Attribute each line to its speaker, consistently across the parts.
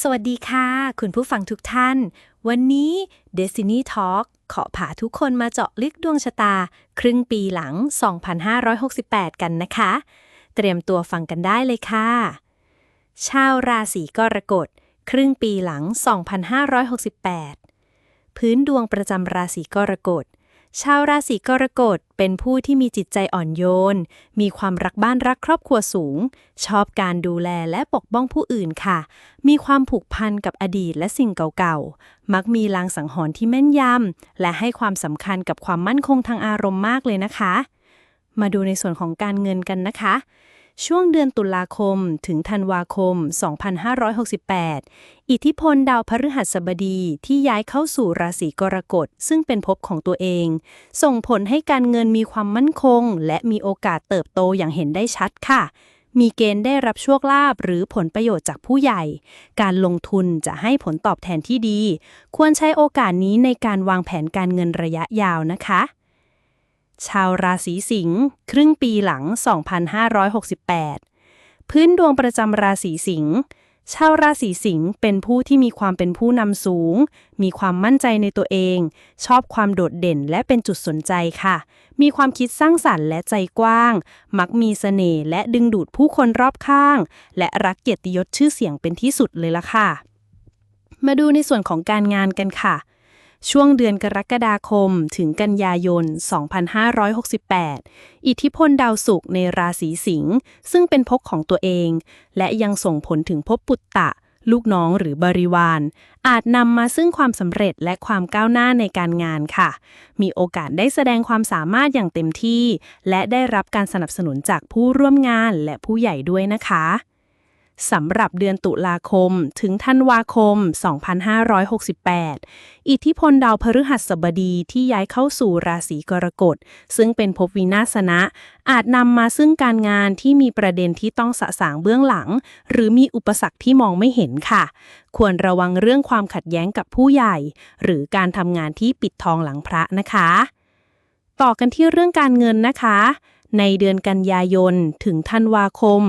Speaker 1: สวัสดีค่ะ คุณผู้ฟังทุกท่าน วันนี้ Destiny Talk ขอพาทุกคนมาเจาะลึกดวงชะตา ครึ่งปีหลัง 2568 กันนะคะ เตรียมตัวฟังกันได้เลยค่ะ ชาวราศีกรกฎ ครึ่งปีหลัง 2568 พื้นดวงประจำราศีกรกฎ ชาวราศีกรกฎเป็นผู้ที่มีจิตใจอ่อนโยน มีความรักบ้านรักครอบครัวสูง ชอบการดูแลและปกป้องผู้อื่นค่ะ มีความผูกพันกับอดีตและสิ่งเก่าๆ มักมีลางสังหรณ์ที่แม่นยำ และให้ความสำคัญกับความมั่นคงทางอารมณ์มากเลยนะคะ มาดูในส่วนของการเงินกันนะคะ ช่วงเดือนตุลาคมถึงธันวาคม 2568 อิทธิพลดาวพฤหัสบดีที่ย้ายเข้าสู่ราศีกรกฎซึ่งเป็นภพของตัวเอง ส่งผลให้การเงินมีความมั่นคง และมีโอกาสเติบโตอย่างเห็นได้ชัดค่ะ มีเกณฑ์ได้รับโชคลาภหรือผลประโยชน์จากผู้ใหญ่ การลงทุนจะให้ผลตอบแทนที่ดี ควรใช้โอกาสนี้ในการวางแผนการเงินระยะยาวนะคะ ชาวราศีสิงห์ครึ่งปีหลัง 2568 พื้นดวงประจำราศีสิงห์ชาวราศีสิงห์เป็นผู้ที่มีความเป็นผู้นำสูง มีความมั่นใจในตัวเอง ชอบความโดดเด่นและเป็นจุดสนใจค่ะ มีความคิดสร้างสรรค์และใจกว้าง มักมีเสน่ห์และดึงดูดผู้คนรอบข้าง และรักเกียรติยศชื่อเสียงเป็นที่สุดเลยล่ะค่ะ มาดูในส่วนของการงานกันค่ะ ช่วงเดือนกรกฎาคม ถึงกันยายน 2568 อิทธิพลดาวศุกร์ในราศีสิงห์ซึ่งเป็นภพของตัวเอง และยังส่งผลถึงภพปุตตะ ลูกน้องหรือบริวาร อาจนำมาซึ่งความสำเร็จและความก้าวหน้าในการงานค่ะ มีโอกาสได้แสดงความสามารถอย่างเต็มที่ และได้รับการสนับสนุนจากผู้ร่วมงานและผู้ใหญ่ด้วยนะคะ สำหรับเดือนตุลาคม ถึงธันวาคม 2568 อิทธิพลดาวพฤหัสบดีที่ย้ายเข้าสู่ราศีกรกฎ ซึ่งเป็นภพวินาศนะ อาจนำมาซึ่งการงานที่มีประเด็นที่ต้องสะสางเบื้องหลัง หรือมีอุปสรรคที่มองไม่เห็นค่ะ ควรระวังเรื่องความขัดแย้งกับผู้ใหญ่ หรือการทำงานที่ปิดทองหลังพระนะคะ ต่อกันที่เรื่องการเงินนะคะ ในเดือนกันยายน ถึงธันวาคม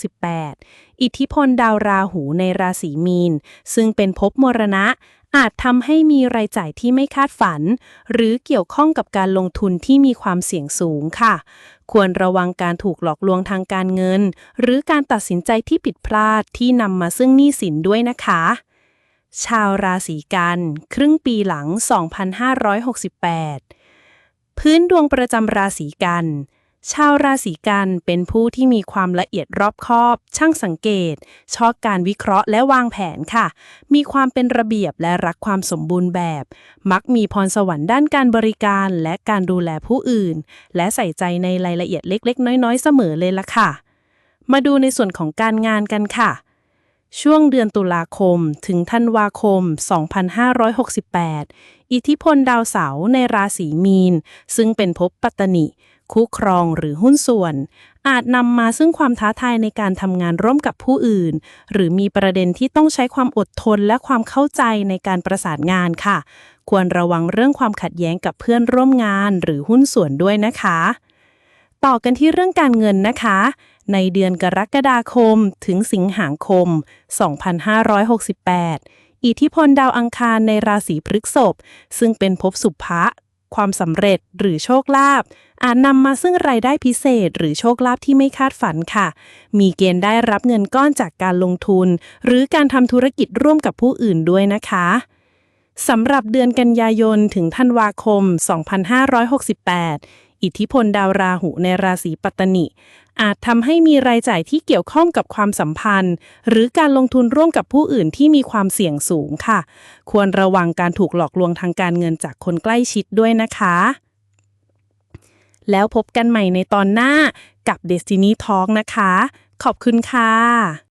Speaker 1: 2568 อิทธิพลดาวราหูในราศีมีน ซึ่งเป็นภพมรณะ อาจทำให้มีรายจ่ายที่ไม่คาดฝัน หรือเกี่ยวข้องกับการลงทุนที่มีความเสี่ยงสูงค่ะ ควรระวังการถูกหลอกลวงทางการเงิน หรือการตัดสินใจที่ผิดพลาดที่นำมาซึ่งหนี้สินด้วยนะคะชาวราศีกัน ครึ่งปีหลัง 2568 พื้นดวงประจำราศีกัน ชาวราศีกันเป็นผู้ที่มีความละเอียดรอบคอบ ช่างสังเกต ชอบการวิเคราะห์และวางแผนค่ะ มีความเป็นระเบียบและรักความสมบูรณ์แบบ มักมีพรสวรรค์ด้านการบริการและการดูแลผู้อื่น และใส่ใจในรายละเอียดเล็ก ๆ น้อย ๆ เสมอเลยล่ะค่ะ มาดูในส่วนของการงานกันค่ะ ช่วงเดือนตุลาคมถึงธันวาคม 2568 อิทธิพลดาวเสาร์ในราศีมีน ซึ่งเป็นภพปัตตนิ คู่ครองหรือหุ้นส่วน อาจนำมาซึ่งความท้าทายในการทำงานร่วมกับผู้อื่น หรือมีประเด็นที่ต้องใช้ความอดทนและความเข้าใจในการประสานงานค่ะ ควรระวังเรื่องความขัดแย้งกับเพื่อนร่วมงานหรือหุ้นส่วนด้วยนะคะ ต่อกันที่เรื่องการเงินนะคะ ในเดือนกรกฎาคมถึงสิงหาคม 2568 อิทธิพลดาวอังคารในราศีพฤษภซึ่งเป็นภพสุภะความสำเร็จหรือโชคลาภอาจนำมาซึ่งรายได้พิเศษหรือโชคลาภที่ไม่คาดฝันค่ะ มีเกณฑ์ได้รับเงินก้อนจากการลงทุน หรือการทำธุรกิจร่วมกับผู้อื่นด้วยนะคะสำหรับเดือนกันยายนถึงธันวาคม 2568 อิทธิพลดาวราหูในราศีปัตตนิอาจทำให้มีรายจ่ายที่เกี่ยวข้องกับความสัมพันธ์ หรือการลงทุนร่วมกับผู้อื่นที่มีความเสี่ยงสูงค่ะ ควรระวังการถูกหลอกลวงทางการเงินจากคนใกล้ชิดด้วยนะคะ แล้วพบกันใหม่ในตอนหน้ากับ Destiny Talk นะคะ ขอบคุณค่ะ